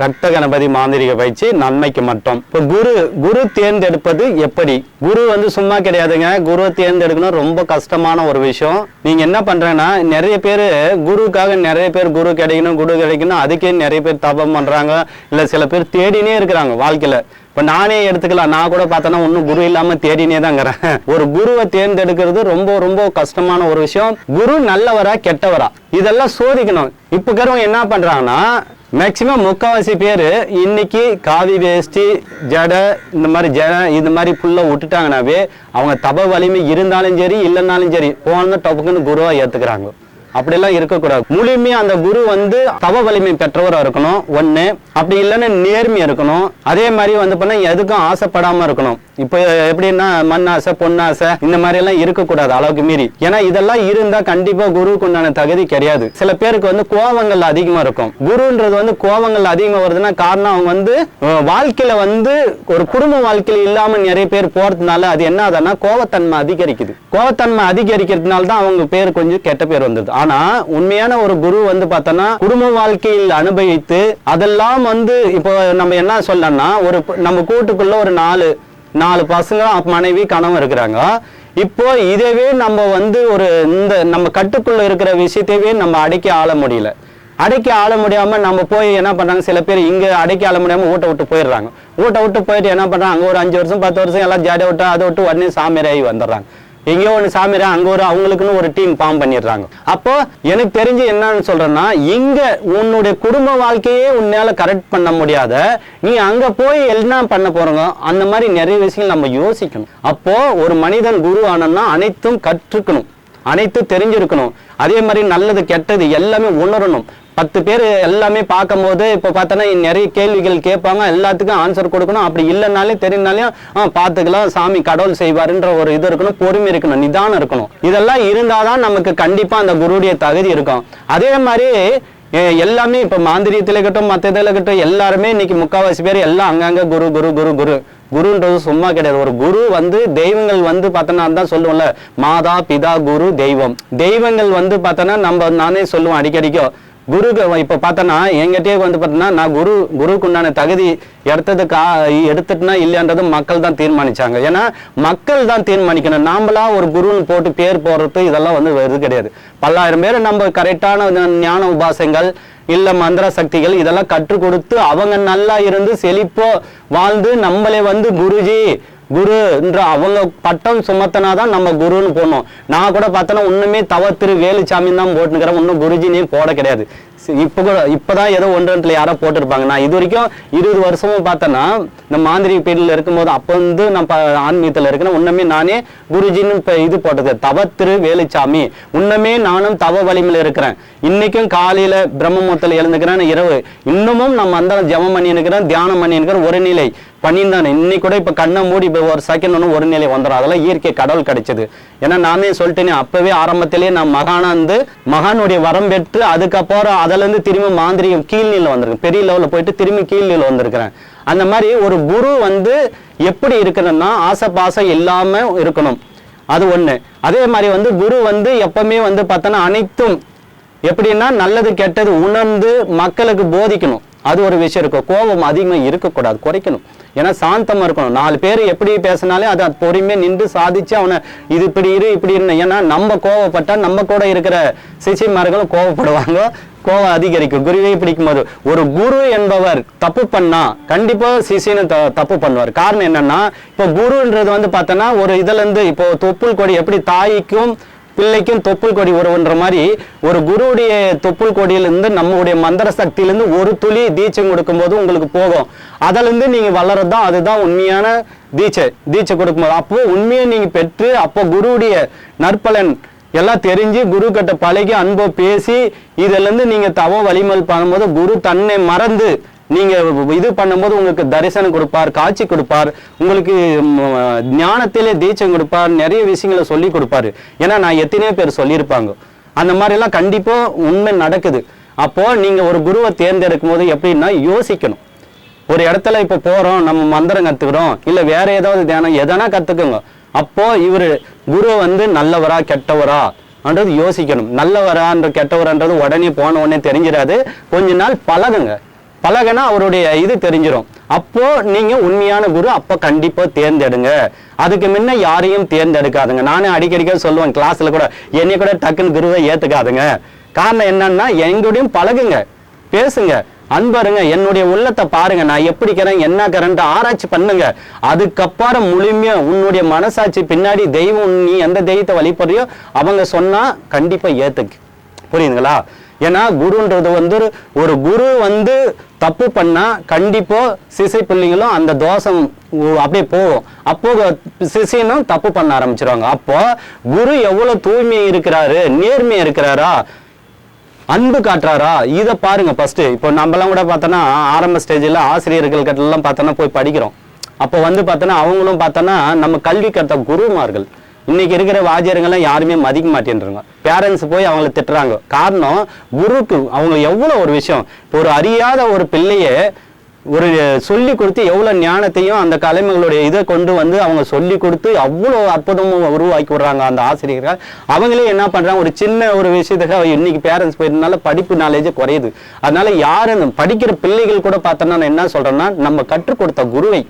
ரத்த கணபதி மாந்திரிக பயிற்சி நன்மைக்கு மட்டும். இப்போ குரு குரு தேர்ந்தெடுப்பது எப்படி? குரு வந்து சும்மா கிடையாதுங்க. குருவை தேர்ந்தெடுக்கணும் ரொம்ப கஷ்டமான ஒரு விஷயம். நீங்க என்ன பண்றேன்னா நிறைய பேர் குருக்காக நிறைய பேர் குரு கிடைக்கணும் குரு கிடைக்கணும் அதுக்கே நிறைய பேர் தபம் பண்றாங்க. இல்ல சில பேர் தேடினே இருக்கிறாங்க வாழ்க்கையில. இப்போ நானே எடுத்துக்கலாம். நான் கூட பார்த்தேன்னா ஒன்றும் குரு இல்லாமல் தேடினே தாங்கிறேன் ஒரு குருவை தேர்ந்தெடுக்கிறது ரொம்ப ரொம்ப கஷ்டமான ஒரு விஷயம். குரு நல்லவரா கெட்டவரா? இதெல்லாம் சோதிக்கணும். இப்போ இருக்கிறவங்க என்ன பண்ணுறாங்கன்னா மேக்சிமம் முக்கால்வாசி பேர் இன்னைக்கு காவி வேஷ்டி ஜடை இந்த மாதிரி ஜடை இந்த மாதிரி ஃபுல்லாக விட்டுட்டாங்கனாவே அவங்க தப வலிமை இருந்தாலும் சரி இல்லைனாலும் சரி போன டப்புக்குன்னு குருவாக ஏற்றுக்கிறாங்க அப்படிலாம் இருக்கக்கூடாது. முழுமையாக அந்த குரு வந்து தவ வலிமை பெற்றவராக இருக்கணும் ஒன்று அப்படி இல்லைன்னா நேர்மையாக இருக்கணும். அதே மாதிரி வந்து பண்ணால் எதுக்கும் ஆசைப்படாமல் இருக்கணும். இப்போ எப்படின்னா மண் ஆசை பொன்னாசை இந்த மாதிரி எல்லாம் இருக்கக்கூடாது அளவுக்கு மீறி. ஏன்னா இதெல்லாம் இருந்தா கண்டிப்பா குருவுக்கு உண்டான தகுதி கிடையாது. சில பேருக்கு வந்து கோவங்கள் அதிகமா இருக்கும். குருன்றது வந்து கோவங்கள் அதிகமா வருதுன்னா காரணம் அவங்க வந்து வாழ்க்கையில வந்து ஒரு குடும்ப வாழ்க்கையில இல்லாம நிறைய பேர் போறதுனால அது என்ன ஆகுதுன்னா கோவத்தன்மை அதிகரிக்குது. கோவத்தன்மை அதிகரிக்கிறதுனால தான் அவங்க பேர் கொஞ்சம் கெட்ட பேர் வந்தது. ஆனா உண்மையான ஒரு குரு வந்து பார்த்தோன்னா குடும்ப வாழ்க்கையில் அனுபவித்து அதெல்லாம் வந்து இப்போ நம்ம என்ன சொல்லலாம்னா ஒரு நம்ம கூட்டுக்குள்ள ஒரு நாலு நாலு பசங்க மனைவி கணவன் இருக்கிறாங்க. இப்போ இதவே நம்ம வந்து ஒரு இந்த நம்ம கட்டுக்குள்ள இருக்கிற விஷயத்தையே நம்ம அடக்கி ஆள முடியல. அடக்கி ஆள முடியாம நம்ம போய் என்ன பண்றாங்க? சில பேர் இங்க அடக்கி ஆள முடியாம ஊட்ட விட்டு போயிடுறாங்க. ஊட்ட விட்டு போயிட்டு என்ன பண்றாங்க? அங்க ஒரு அஞ்சு வருஷம் பத்து வருஷம் எல்லாம் ஜாலியாக விட்டு அதை விட்டு உடனே சாமியாராகி வந்துடுறாங்க. எங்கேயோ ஒன்று சாமியாரா அங்கே ஒரு அவங்களுக்குன்னு ஒரு டீம் ஃபார்ம் பண்ணிடுறாங்க. அப்போ எனக்கு தெரிஞ்சு என்னன்னு சொல்றேன்னா இங்க உன்னுடைய குடும்ப வாழ்க்கையே உன்னால கரெக்ட் பண்ண முடியாத நீ அங்க போய் என்ன பண்ண போறோங்க அந்த மாதிரி நிறைய விஷயங்கள் நம்ம யோசிக்கணும். அப்போ ஒரு மனிதன் குரு ஆனன்னா அனைத்தும் கற்றுக்கணும். அனைத்து தெரிஞ்சிருக்கணும். அதே மாதிரி நல்லது கெட்டது எல்லாமே உணரணும். பத்து பேர் எல்லாமே பார்க்கும்போது இப்போ பார்த்தோன்னா நிறைய கேள்விகள் கேட்பாங்க எல்லாத்துக்கும் ஆன்சர் கொடுக்கணும். அப்படி இல்லைனாலே தெரியுனாலையும் ஆ பார்த்துக்கலாம் சாமி கடவுள் செய்வாருன்ற ஒரு இது இருக்கணும் பொறுமை இருக்கணும் நிதானம் இருக்கணும். இதெல்லாம் இருந்தாதான் நமக்கு கண்டிப்பாக அந்த குருடைய தகுதி இருக்கும். அதே மாதிரி எல்லாமே இப்போ மாந்திரியத்தில் இருக்கட்டும் மற்ற இதில் இருக்கட்டும் எல்லாருமே இன்னைக்கு முக்கால்வாசி பேர் எல்லாம் அங்கங்கே குரு குரு குரு குரு. குருன்றது சும்மா கிடையாது. ஒரு குரு வந்து தெய்வங்கள் வந்து பார்த்தோன்னா தான் சொல்லுவோம்ல மாதா பிதா குரு தெய்வம். தெய்வங்கள் வந்து பார்த்தோன்னா நம்ம நானே சொல்லுவோம் அடிக்கடிக்கும் குருக்கு இப்போ பார்த்தோன்னா எங்கிட்டயே வந்து பார்த்தோன்னா நான் குரு குருவுக்கு உண்டான தகுதி எடுத்ததுக்கா எடுத்துட்டுனா இல்லையான்றது மக்கள் தான் தீர்மானிச்சாங்க. ஏன்னா மக்கள் தான் தீர்மானிக்கணும். நாமளா ஒரு குருன்னு போட்டு பேர் போடுறது இதெல்லாம் வந்து இது கிடையாது. பல்லாயிரம் பேர் நம்ம கரெக்டான ஞான உபாசங்கள் இல்லை மந்திர சக்திகள் இதெல்லாம் கற்றுக் கொடுத்து அவங்க நல்லா இருந்து செழிப்போ வாழ்ந்து நம்மளே வந்து குருஜி குருன்ற அவங்க பட்டம் சுமத்தினாதான் நம்ம குருன்னு போடணும். நான் கூட பார்த்தோன்னா ஒண்ணுமே தவ திரு வேலுச்சாமி தான் போட்டுக்கிறேன் ஒன்றும் குருஜினே போட கிடையாது. இப்போ கூட இப்பதான் ஏதோ ஒன்று ரெண்டுல யாரோ போட்டிருப்பாங்க. நான் இது வரைக்கும் இருபது வருஷமும் பார்த்தேன்னா இந்த மாந்திரிக பீரியட்ல இருக்கும்போது அப்போ வந்து நான் ஆன்மீகத்தில் ஆன்மீகத்துல இருக்கிறேன் உண்மையே நானே குருஜின்னு இப்போ இது போட்டது. தவ திரு வேலுச்சாமி. உன்னமே நானும் தவ வலிமையில் இருக்கிறேன். இன்னைக்கும் காலையில் பிரம்மமுகத்தில் எழுந்துக்கிறேன். இரவு இன்னமும் நம்ம அந்த ஜெபம் பண்ணி இருக்கிறேன். தியானம் பண்ணி இருக்கிறேன். ஒரு நிலை பண்ணியிருந்தானே இன்னைக்கு கூட இப்போ கண்ணை மூடி இப்போ ஒரு செகண்ட் ஒன்று ஒரு நிலை வந்துடும் அதெல்லாம் இயற்கை கடவுள் கிடைச்சது. ஏன்னா நானே சொல்லிட்டேனே அப்பவே ஆரம்பத்திலேயே நான் மகானா வந்து மகானுடைய வரம் பெற்று அதுக்கப்புறம் அதை அதுலேருந்து திரும்பி மாந்திரிகம் கீழ்நிலை வந்திருக்கு பெரிய லெவலில் போயிட்டு திரும்பி கீழ்நிலை வந்திருக்கிறேன். அந்த மாதிரி ஒரு குரு வந்து எப்படி இருக்கணும்னா ஆசை பாசம் இல்லாம இருக்கணும். அது ஒண்ணு. அதே மாதிரி வந்து குரு வந்து எப்பவுமே வந்து பார்த்தோன்னா அனைத்தும் எப்படின்னா நல்லது கெட்டது உணர்ந்து மக்களுக்கு போதிக்கணும். அது ஒரு விஷயம் இருக்கும் கோபம் அதிகமாக இருக்கக்கூடாது. குறைக்கணும். ஏன்னா சாந்தமா இருக்கணும். நாலு பேர் எப்படி பேசினாலே அதை பொறுமையாக நின்று சாதிச்சு அவனை இது இப்படி இரு இப்படி இரு ஏன்னா நம்ம கோவப்பட்டா நம்ம கூட இருக்கிற சிசிமார்களும் கோவப்படுவாங்க. கோவம் அதிகரிக்கும். குருவை பிடிக்கும் போது ஒரு குரு என்பவர் தப்பு பண்ணா கண்டிப்பா சிசின்னு த- தப்பு பண்ணுவார். காரணம் என்னன்னா இப்போ குருன்றது வந்து பார்த்தோன்னா ஒரு இதுல இருந்து இப்போ தொப்புள் கொடி எப்படி தாய்க்கும் பிள்ளைக்கும் தொப்புள் கொடி உறவுன்ற மாதிரி ஒரு குருவுடைய தொப்புள் கொடியிலிருந்து நம்முடைய மந்திர சக்தியிலிருந்து ஒரு துளி தீட்சம் கொடுக்கும்போது உங்களுக்கு போகும். அதிலிருந்து நீங்க வளர்றது தான் அதுதான் உண்மையான தீட்சை. தீட்சை கொடுக்கும்போது அப்போ உண்மையை நீங்க பெற்று அப்போ குருவுடைய நற்பலன் எல்லாம் தெரிஞ்சு குரு கிட்ட பழகி அன்போ பேசி இதுல இருந்து நீங்க தவ வழிமல் பண்ணும்போது குரு தன்னை மறந்து நீங்க இது பண்ணும்போது உங்களுக்கு தரிசனம் கொடுப்பார் காட்சி கொடுப்பார் உங்களுக்கு ஞானத்திலே தீட்சம் கொடுப்பார் நிறைய விஷயங்களை சொல்லி கொடுப்பாரு. ஏன்னா நான் எத்தனையோ பேர் சொல்லியிருப்பாங்க. அந்த மாதிரி எல்லாம் கண்டிப்பா உண்மை நடக்குது. அப்போ நீங்க ஒரு குருவை தேர்ந்தெடுக்கும் போது எப்படின்னா யோசிக்கணும். ஒரு இடத்துல இப்போ போறோம் நம்ம மந்திரம் கத்துக்கிறோம் இல்ல வேற ஏதாவது தியானம் எதனா கத்துக்குங்க. அப்போ இவர் குரு வந்து நல்லவரா கெட்டவரா என்றது யோசிக்கணும். நல்லவரான்ற கெட்டவரான்றது உடனே போன உடனே தெரிஞ்சிடாது கொஞ்ச நாள் பழகுங்க. பழகுனா அவருடைய இது தெரிஞ்சிடும் அப்போ நீங்க உண்மையான குரு அப்போ கண்டிப்பா தேர்ந்தெடுங்க. அதுக்கு முன்ன யாரையும் தேர்ந்தெடுக்காதுங்க. நானே அடிக்கடிக்க சொல்லுவேன் கிளாஸ்ல கூட என்னை கூட டக்குன்னு குருவை ஏத்துக்காதுங்க. காரணம் என்னன்னா எங்களுடையும் பழகுங்க. பேசுங்க. அன்பருங்க என்னுடைய உள்ளத்தை பாருங்க. நான் எப்படி இருக்கிறேன் என்ன கரண்ட் ஆராய்ச்சி பண்ணுங்க. அதுக்கப்புறம் முழுமையா உன்னுடைய மனசாட்சி பின்னாடி தெய்வம் நீ எந்த தெய்வத்தை வழிபடுறியோ அவங்க சொன்னா கண்டிப்பா ஏத்துக்கு. புரியுதுங்களா? ஏன்னா குருன்றது வந்து ஒரு குரு வந்து தப்பு பண்ணா கண்டிப்பா சிசை பிள்ளைங்களும் அந்த தோஷம் அப்படியே போகும். அப்போ சிசைனும் தப்பு பண்ண ஆரம்பிச்சிருவாங்க. அப்போ குரு எவ்வளவு தூய்மை இருக்கிறாரு நேர்மை இருக்கிறாரா? அன்பு காட்டுறாரா? இதை பாருங்க ஃபர்ஸ்ட் இப்போ நம்மலாம் கூட பார்த்தோன்னா ஆரம்ப ஸ்டேஜில் ஆசிரியர்கள் கிட்ட பார்த்தோன்னா போய் படிக்கிறோம். அப்போ வந்து பார்த்தோன்னா அவங்களும் பார்த்தோன்னா நம்ம கல்வி கற்ற குருமார்கள். இன்னைக்கு இருக்கிற வாத்தியாருங்கெல்லாம் யாருமே மதிக்க மாட்டேன்றாங்க. பேரண்ட்ஸ் போய் அவங்கள திட்டுறாங்க. காரணம் குருக்கு அவங்க எவ்வளோ ஒரு விஷயம். இப்போ ஒரு அறியாத ஒரு பிள்ளையை ஒரு சொல்லி கொடுத்து எவ்வளோ ஞானத்தையும் அந்த கலைமைகளுடைய இதை கொண்டு வந்து அவங்க சொல்லி கொடுத்து அவ்வளோ அற்புதமும் உருவாக்கி விடுறாங்க அந்த ஆசிரியர்கள். அவங்களே என்ன பண்ணுறாங்க ஒரு சின்ன ஒரு விஷயத்துக்கு இன்னைக்கு பேரண்ட்ஸ் போயிருந்தனால படிப்பு நாலேஜ் குறையுது. அதனால யார் படிக்கிற பிள்ளைகள் கூட பார்த்தோன்னா நான் என்ன சொல்கிறேன்னா நம்ம கற்றுக் கொடுத்த குருவை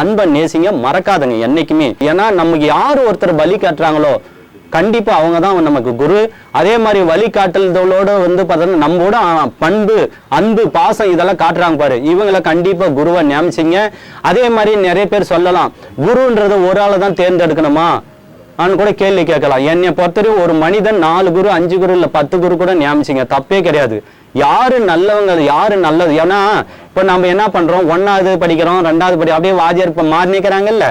அன்பை நேசிங்க மறக்காதுங்க என்னைக்குமே. ஏன்னா நமக்கு யார் ஒருத்தர் பலி காட்டுறாங்களோ கண்டிப்பாக அவங்க தான் நமக்கு குரு. அதே மாதிரி வழிகாட்டுதலோட வந்து பார்த்தோன்னா நம்மோட பண்பு அன்பு பாசம் இதெல்லாம் காட்டுறாங்க பாரு. இவங்களை கண்டிப்பாக குருவை நியமிச்சிங்க. அதே மாதிரி நிறைய பேர் சொல்லலாம் குருன்றது ஒரு ஆளை தான் தேர்ந்தெடுக்கணுமா? ஆன்னு கூட கேள்வி கேட்கலாம். என்னை பொறுத்தவரையும் ஒரு மனிதன் நாலு குரு அஞ்சு குரு இல்லை பத்து குரு கூட நியமிச்சிங்க. தப்பே கிடையாது. யாரு நல்லவங்க யாரு நல்லது? ஏன்னா இப்போ நம்ம என்ன பண்றோம்? ஒன்னாவது படிக்கிறோம் ரெண்டாவது படி அப்படியே வாத்தியார் இப்போ மாறி நிற்கிறாங்கல்ல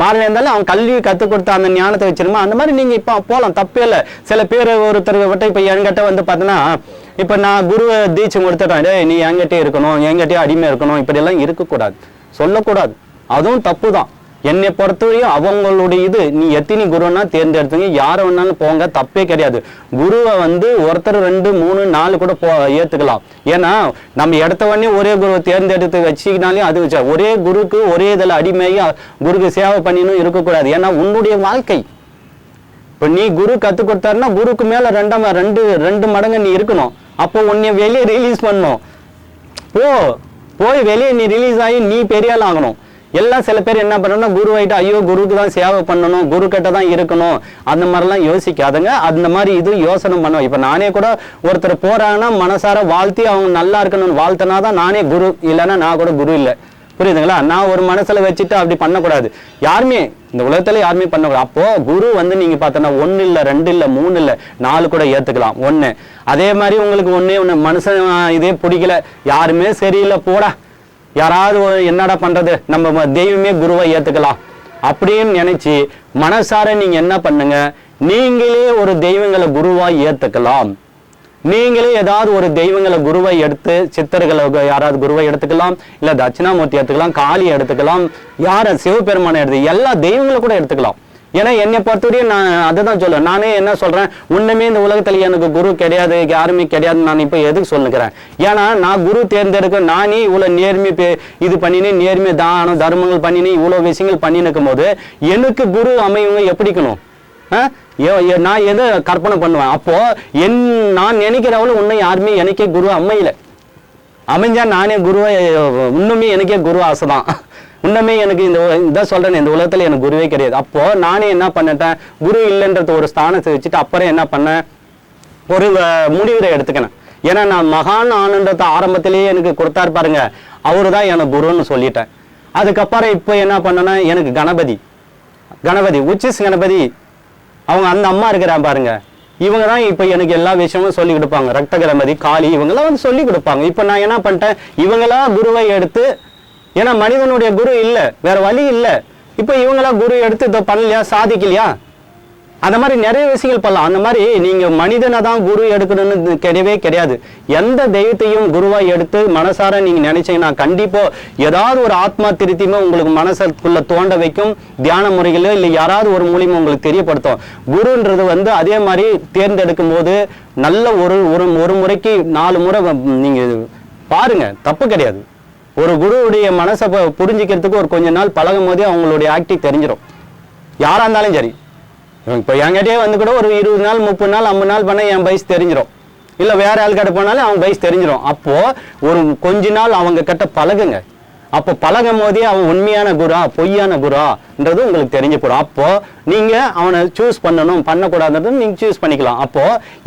மாறி இருந்தாலும் அவன் கல்வி கற்றுக் கொடுத்த அந்த ஞானத்தை வச்சிருமா? அந்த மாதிரி நீங்க இப்போ போகலாம் தப்பே இல்லை. சில பேர் ஒருத்தர் விட்ட இப்போ என்கிட்ட வந்து பார்த்தீங்கன்னா இப்போ நான் குருவை தீட்சை கொடுத்துட்டேன் டே நீ என்கிட்டயே இருக்கணும் என்கிட்டயே அடிமை இருக்கணும். இப்படியெல்லாம் இருக்கக்கூடாது. சொல்லக்கூடாது. அதுவும் தப்பு தான் என்னை பொறுத்தவரையும் அவங்களுடைய இது நீ எத்தினி குருன்னா தேர்ந்தெடுத்துங்க யாரை வேணாலும் போங்க தப்பே கிடையாது. குருவை வந்து ஒருத்தர் ரெண்டு மூணு நாலு கூட போ ஏற்றுக்கலாம் ஏன்னா நம்ம எடுத்த உடனே ஒரே குருவை தேர்ந்தெடுத்து வச்சுக்கினாலே அது வச்சா ஒரே குருக்கு ஒரே இதில் அடிமையாக குருக்கு சேவை பண்ணினும் இருக்கக்கூடாது. ஏன்னா உன்னுடைய வாழ்க்கை. இப்போ நீ குரு கற்றுக் கொடுத்தாருன்னா குருக்கு மேலே ரெண்டாம் ரெண்டு ரெண்டு மடங்கு நீ இருக்கணும். அப்போ உன்னை வெளியே ரிலீஸ் பண்ணணும். போ போய் வெளியே நீ ரிலீஸ் ஆகி நீ பெரிய ஆகணும். எல்லாம் சில பேர் என்ன பண்ணணும்னா குருவாயிட்டு ஐயோ குருக்கு தான் சேவை பண்ணணும் குரு கிட்ட தான் இருக்கணும். அந்த மாதிரிலாம் யோசிக்காதுங்க. அந்த மாதிரி இது யோசனை பண்ணுவோம். இப்போ நானே கூட ஒருத்தர் போறாங்கன்னா மனசார வாழ்த்தி அவங்க நல்லா இருக்கணும்னு வாழ்த்தினா தான் நானே குரு இல்லைன்னா நான் கூட குரு இல்லை. புரியுதுங்களா? நான் ஒரு மனசுல வச்சுட்டு அப்படி பண்ணக்கூடாது. யாருமே இந்த உலகத்துல யாருமே பண்ணக்கூடாது. அப்போ குரு வந்து நீங்க பார்த்தோன்னா ஒன்னு இல்ல ரெண்டு இல்ல மூணு இல்ல நாலு கூட ஏத்துக்கலாம். ஒண்ணு. அதே மாதிரி உங்களுக்கு ஒண்ணே ஒண்ணு மனுஷன் இதே பிடிக்கல. யாருமே சரியில்லை போடா. யாராவது ஒரு என்னடா பண்றது? நம்ம தெய்வமே குருவை ஏத்துக்கலாம். அப்படின்னு நினைச்சு மனசார நீங்க என்ன பண்ணுங்க? நீங்களே ஒரு தெய்வங்களை குருவா ஏத்துக்கலாம். நீங்களே ஏதாவது ஒரு தெய்வங்களை குருவை எடுத்து சித்தர்களை யாராவது குருவை எடுத்துக்கலாம். இல்ல தட்சிணாமூர்த்தி எடுத்துக்கலாம் காளி எடுத்துக்கலாம். யார சிவபெருமானை எடுத்து எல்லா தெய்வங்களை கூட எடுத்துக்கலாம். ஏன்னா என்னை பொறுத்தவரையும் நான் அதை தான் சொல்லுவேன் நானே என்ன சொல்றேன்? உண்மையே இந்த உலகத்துல எனக்கு குரு கிடையாது யாருமே கிடையாதுன்னு நான் இப்போ எதுக்கு சொல்லுகிறேன்? ஏன்னா நான் குரு தேர்ந்தெடுக்க நானே இவ்வளவு நேர்மை பே- இது பண்ணினேன் நேர்மை தானம் தர்மங்கள் பண்ணினேன் இவ்வளவு விஷயங்கள் பண்ணினுக்கும் போது எனக்கு குரு அமையவங்க எப்படிக்கணும்? நான் எதை கற்பனை பண்ணுவேன்? அப்போ என் நான் நினைக்கிறவளும் உன்னை யாருமே எனக்கே குரு அமையல. அமைஞ்சா நானே குருவை இன்னுமே எனக்கே குரு ஆசை தான். இன்னுமே எனக்கு இந்த உ- இதான் இந்த உலகத்தில் எனக்கு குருவே கிடையாது. அப்போது நானே என்ன பண்ணிட்டேன்? குரு இல்லைன்றது ஒரு ஸ்தானத்தை வச்சுட்டு அப்புறம் என்ன பண்ணேன்? ஒரு முடிவுரை எடுத்துக்கினேன் ஏன்னா நான் மகான் ஆனந்தத்தை ஆரம்பத்திலேயே எனக்கு கொடுத்தாரு பாருங்க. அவரு தான் எனக்கு குருன்னு சொல்லிட்டேன். அதுக்கப்புறம் இப்போ என்ன பண்ணேன்னா எனக்கு கணபதி. கணபதி உச்சிஸ் கணபதி? அவங்க அந்த அம்மா இருக்கிறான் பாருங்க. இவங்க தான் இப்போ எனக்கு எல்லா விஷயமும் சொல்லி கொடுப்பாங்க. ரத்த கணபதி காளி இவங்கெல்லாம் வந்து சொல்லி கொடுப்பாங்க. இப்போ நான் என்ன பண்ணிட்டேன்? இவங்களா குருவை எடுத்து ஏன்னா மனிதனுடைய குரு இல்லை வேற வழி இல்லை. இப்போ இவங்களாம் குரு எடுத்து இதை பண்ணலையா சாதிக்கலையா? அந்த மாதிரி நிறைய விஷயங்கள் பண்ணலாம். அந்த மாதிரி நீங்க மனிதனை தான் குரு எடுக்கணும்னு கிடையவே கிடையாது. எந்த தெய்வத்தையும் குருவா எடுத்து மனசார நீங்க நினைச்சீங்கன்னா கண்டிப்பா ஏதாவது ஒரு ஆத்மா திருத்தியுமே உங்களுக்கு மனசுக்குள்ள தோண்ட வைக்கும் தியான முறைகளோ இல்லை யாராவது ஒரு மூலியமும் உங்களுக்கு தெரியப்படுத்தும். குருன்றது வந்து அதே மாதிரி தேர்ந்தெடுக்கும் போது நல்ல ஒரு ஒரு ஒரு முறைக்கு நாலு முறை நீங்கள் நீங்க பாருங்க தப்பு கிடையாது. ஒரு குருவுடைய மனசை புரிஞ்சிக்கிறதுக்கு புரிஞ்சுக்கிறதுக்கு ஒரு கொஞ்ச நாள் பழகும் போதே அவங்களுடைய ஆக்டிவ் தெரிஞ்சிடும் யாராக இருந்தாலும் சரி. இப்போ என்கிட்டயே வந்து கூட ஒரு இருபது நாள் முப்பது நாள் ஐம்பது நாள் பண்ண என் வயசு தெரிஞ்சிடும் இல்லை வேற ஆள் கிட்ட போனாலும் அவங்க வயசு தெரிஞ்சிடும் அப்போது ஒரு கொஞ்ச நாள் அவங்க கிட்ட பழகுங்க. அப்போ பழகும் போதே அவன் உண்மையான குரா பொய்யான குரான்றது உங்களுக்கு தெரிஞ்சு போடும் அப்போ நீங்க அவனை சூஸ் பண்ணணும் பண்ணக்கூடாதுன்றது நீங்க சூஸ் பண்ணிக்கலாம். அப்போ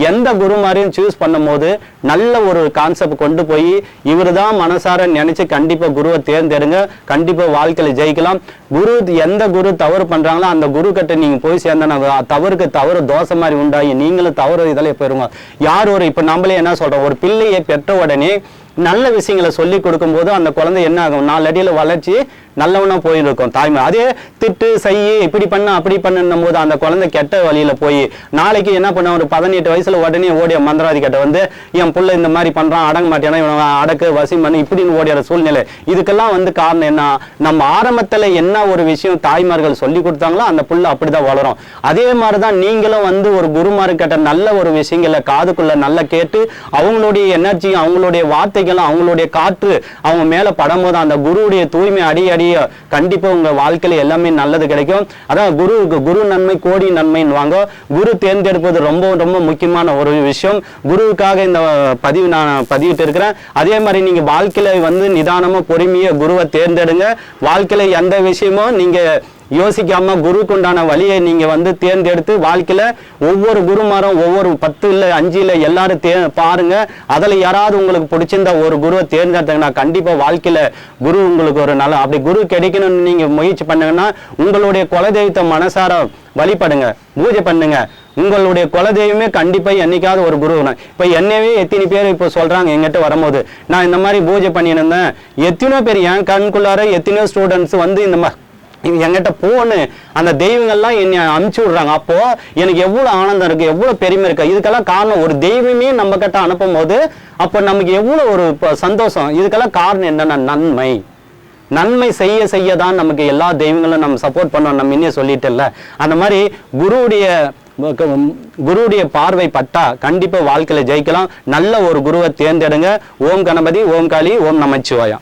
எந்த குரு மாதிரியும் சூஸ் பண்ணும்போது நல்ல ஒரு கான்செப்ட் கொண்டு போய் இவர் தான் மனசார நினைச்சு கண்டிப்பா குருவை தேர்ந்தெடுங்க கண்டிப்பா வாழ்க்கையில ஜெயிக்கலாம். குரு எந்த குரு தவறு பண்றாங்களோ அந்த குரு கிட்ட நீங்க போய் சேர்ந்தனா தவறுக்கு தவறு தோசை மாதிரி உண்டாகி நீங்களும் தவறு இதில் போயிருங்க. யார் ஒரு இப்ப நம்மளே என்ன சொல்றோம்? ஒரு பிள்ளையை பெற்ற உடனே நல்ல விஷயங்களை சொல்லி கொடுக்கும்போது அந்த குழந்தை என்ன ஆகும்? நாலு அடியில் வளர்ச்சி நல்லவனா போயிருக்கும் தாய்மை. அதே திட்டு செய்ய இப்படி பண்ண அப்படி பண்ணும் போது அந்த குழந்தை கெட்ட வழியில போய் நாளைக்கு என்ன பண்ண ஒரு பதினெட்டு வயசுல உடனே ஓடிய மந்திராதி கிட்ட வந்து என் புள்ள இந்த மாதிரி பண்றான் அடங்க மாட்டேனா இவனை அடக்கு வசி பண்ணி இப்படின்னு ஓடிற சூழ்நிலை. இதுக்கெல்லாம் வந்து காரணம் என்ன? நம்ம ஆரம்பத்துல என்ன ஒரு விஷயம் தாய்மார்கள் சொல்லி கொடுத்தாங்களோ அந்த புள்ள அப்படிதான் வளரும். அதே மாதிரிதான் நீங்களும் வந்து ஒரு குருமார்கிட்ட நல்ல ஒரு விஷயங்களை காதுக்குள்ள நல்லா கேட்டு அவங்களுடைய எனர்ஜி அவங்களுடைய வார்த்தை வார்த்தைகளும் அவங்களுடைய காற்று அவங்க மேல படும்போது அந்த குருவுடைய தூய்மை அடி அடி கண்டிப்பா உங்க வாழ்க்கையில எல்லாமே நல்லது கிடைக்கும். அதான் குருவுக்கு குரு நன்மை கோடி நன்மைன்னு குரு தேர்ந்தெடுப்பது ரொம்ப ரொம்ப முக்கியமான ஒரு விஷயம். குருவுக்காக இந்த பதிவு நான் பதிவிட்டு இருக்கிறேன் அதே மாதிரி நீங்க வாழ்க்கையில வந்து நிதானமா பொறுமையை குருவை தேர்ந்தெடுங்க. வாழ்க்கையில எந்த விஷயமும் நீங்க யோசிக்காம குருக்கு உண்டான வழியை நீங்க வந்து தேர்ந்தெடுத்து வாழ்க்கையில ஒவ்வொரு குருமாரும் ஒவ்வொரு பத்து இல்ல அஞ்சு இல்ல எல்லாரும் தே பாருங்க. அதுல யாராவது உங்களுக்கு பிடிச்சிருந்த ஒரு குருவை தேர்ந்தெடுத்தீங்கன்னா கண்டிப்பா வாழ்க்கையில குரு உங்களுக்கு ஒரு நல்ல அப்படி குரு கிடைக்கணும்னு நீங்க முயற்சி பண்ணுங்கன்னா உங்களுடைய குலதெய்வத்தை மனசார வழிபடுங்க பூஜை பண்ணுங்க. உங்களுடைய குலதெய்வமே கண்டிப்பா என்னைக்காவது ஒரு குரு இப்போ இப்ப என்னவே எத்தனை பேர் இப்போ சொல்றாங்க எங்கிட்ட வரும்போது நான் இந்த மாதிரி பூஜை பண்ணியிருந்தேன். எத்தனையோ பேர் என் கண்குள்ளார எத்தனையோ ஸ்டூடெண்ட்ஸ் வந்து இந்த மாதிரி இவன் என்கிட்ட போன்னு அந்த தெய்வங்கள்லாம் என்னை அனுப்பிச்சி விடுறாங்க. அப்போ எனக்கு எவ்வளோ ஆனந்தம் இருக்கு எவ்வளோ பெருமை இருக்கு. இதுக்கெல்லாம் காரணம் ஒரு தெய்வமே நம்ம கிட்ட அனுப்பும் போது அப்போ நமக்கு எவ்வளோ ஒரு சந்தோஷம். இதுக்கெல்லாம் காரணம் என்னன்னா நன்மை. நன்மை செய்ய செய்ய தான் நமக்கு எல்லா தெய்வங்களும் நம்ம சப்போர்ட் பண்ணோம் நம்ம இன்னே சொல்லிட்டேல்ல அந்த மாதிரி குருவுடைய குருவுடைய பார்வை பட்டா கண்டிப்பாக வாழ்க்கையில் ஜெயிக்கலாம். நல்ல ஒரு குருவை தேர்ந்தெடுங்க. ஓம் கணபதி ஓம் காளி ஓம் நமச்சிவாயம்.